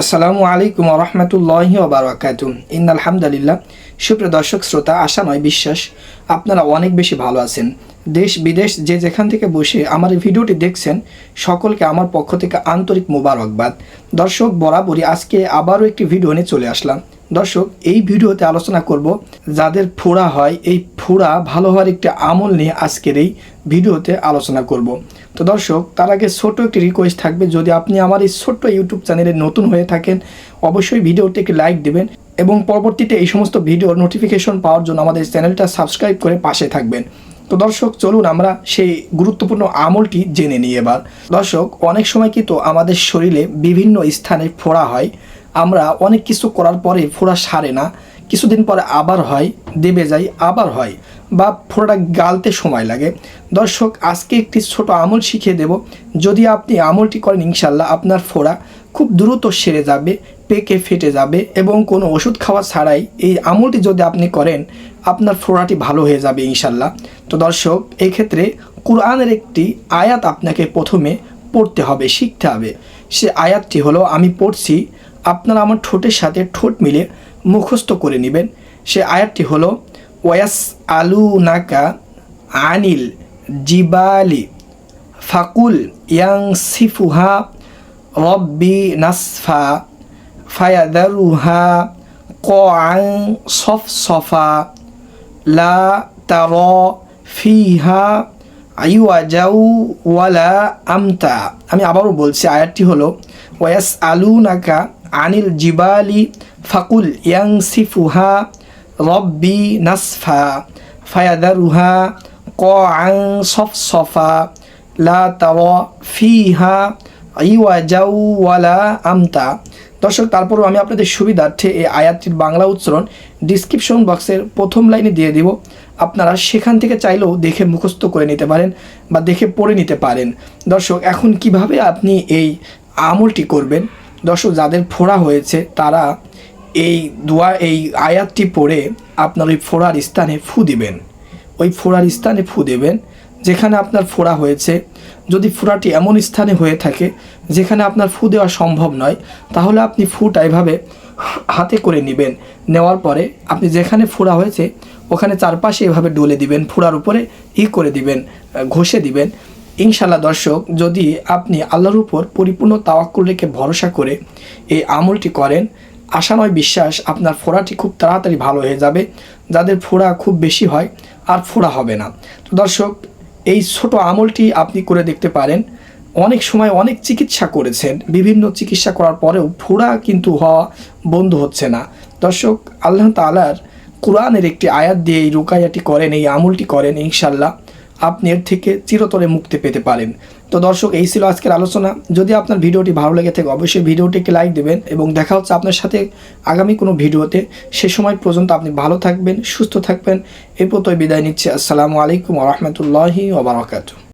আসসালামু আলাইকুম রহমতুল্লাহি ওবরাকাতু ইন আলহামদুলিল্লাহ, সুপ্রিয় দর্শক, শ্রোতা, আশা নয়, বিশ্বাস, আপনারা অনেক বেশি ভালো আছেন। দেশ, বিদেশ, যে যেখান থেকে বসে আমার ভিডিওটি দেখছেন, সকলকে আমার পক্ষ থেকে আন্তরিক মোবারকবাদ। দর্শক, বরাবরই আজকে আবারও একটি ভিডিও নিয়ে চলে আসলাম। দর্শক, এই ভিডিওতে আলোচনা করব যাদের ফোড়া হয়, এই ফোড়া ভালো হওয়ার একটি আমল নিয়ে আজকের এই ভিডিওতে আলোচনা করব। তো দর্শক, তার আগে ছোট একটি রিকোয়েস্ট থাকবে। যদি আপনি আমার এই ছোট্ট ইউটিউব চ্যানেলে নতুন হয়ে থাকেন, অবশ্যই ভিডিওতে একটি লাইক দেবেন এবং পরবর্তীতে এই সমস্ত ভিডিওর নোটিফিকেশন পাওয়ার জন্য আমাদের চ্যানেলটা সাবস্ক্রাইব করে পাশে থাকবেন। তো দর্শক, চলুন আমরা সেই গুরুত্বপূর্ণ আমলটি জেনে নিই এবার। দর্শক, অনেক সময় কিন্তু আমাদের শরীরে বিভিন্ন স্থানে ফোড়া হয়। আমরা অনেক কিছু করার পরে ফোড়া সারে না। কিছুদিন পরে আবার হয়, দেবে যায় আবার হয়। বা ফোড়াটা গালতে সময় লাগে। দর্শক, আজকে একটি ছোট আমল শিখিয়ে দেব। যদি আপনি আমলটি করেন ইনশাল্লাহ আপনার ফোড়া খুব দ্রুত সেরে যাবে, পেকে ফেটে যাবে এবং কোনো ওষুধ খাওয়া ছাড়াই এই আমলটি যদি আপনি করেন, আপনার ফোড়াটি ভালো হয়ে যাবে ইনশাল্লাহ তো দর্শক এই ক্ষেত্রে কোরআনের একটি আয়াত আপনাকে প্রথমে পড়তে হবে, শিখতে হবে। সে আয়াতটি হলো, আমি পড়ছি আপনারা আমার ঠোঁটের সাথে ঠোঁট মিলে মুখস্থ করে নেবেন। সে আয়াতটি হলো ওয়াস আলু নাকা আনিল জিবালি ফাকুল ইয়াং সিফুহা রব্বি নাসফা ফায়াদারুহা ক আং সফ সফা লা তার ফিহা আইওয়াজাউ ওয়ালা আমতা। আমি আবারও বলছি, আয়াতটি হলো ওয়াস আলু নাকা আনিল জিবালি ফাকুল ইয়াং সিফুহা রব্বি নাসফা ফায়াদারুহা ক আং সফ সফা লা তার ফিহা ইওয়াজাউ ওয়ালা আমতা। দর্শক, তারপরও আমি আপনাদের সুবিধার্থে এই আয়াতটির বাংলা উচ্চারণ ডিসক্রিপশন বক্সের প্রথম লাইনে দিয়ে দিব। আপনারা সেখান থেকে চাইলেও দেখে মুখস্থ করে নিতে পারেন বা দেখে পড়ে নিতে পারেন। দর্শক, এখন কীভাবে আপনি এই আমলটি করবেন? দর্শক, যাদের ফোড়া হয়েছে, তারা এই দোয়া, এই আয়াতটি পড়ে আপনার ওই ফোড়ার স্থানে ফু দিবেন। ওই ফোড়ার স্থানে ফু দেবেন, যেখানে আপনার ফোড়া হয়েছে। যদি ফোড়াটি এমন স্থানে হয়ে থাকে, যেখানে আপনার ফু দেওয়া সম্ভব নয়, তাহলে আপনি ফুটা এভাবে হাতে করে নেবেন। নেওয়ার পরে আপনি যেখানে ফোড়া হয়েছে, ওখানে চারপাশে এভাবে ডলে দিবেন, ফোড়ার উপরে ই করে দিবেন ঘষে দিবেন। ইনশাল্লাহ দর্শক, যদি আপনি আল্লাহর উপর পরিপূর্ণ তাওয়াক্কুল রেখে ভরসা করে এই আমলটি করেন, আশা নয় বিশ্বাস আপনার ফোড়াটি খুব তাড়াতাড়ি ভালো হয়ে যাবে। যাদের ফোড়া খুব বেশি হয়, আর ফোড়া হবে না। তো দর্শক, এই ছোট আমলটি আপনি করে দেখতে পারেন। অনেক সময় অনেক চিকিৎসা করেছেন, বিভিন্ন চিকিৎসা করার পরেও ফোড়া কিন্তু হওয়া বন্ধ হচ্ছে না। দর্শক, আল্লাহ তালার কোরআনের একটি আয়াত দিয়ে এই রুকাইয়াটি করেন, এই আমলটি করেন ইনশাল্লাহ আপনি এর থেকে চিরতরে মুক্তি পেতে পারেন। তো দর্শক, এই ছিল আজকের আলোচনা। যদি আপনার ভিডিওটি ভালো লেগে থাকে, অবশ্যই ভিডিওটিকে লাইক দেবেন এবং দেখা হচ্ছে আপনার সাথে আগামী কোনো ভিডিওতে। সে সময় পর্যন্ত আপনি ভালো থাকবেন, সুস্থ থাকবেন। এরপর তো বিদায় নিচ্ছে। আসসালামু আলাইকুম রহমতুল্লাহি ওবরাকাতু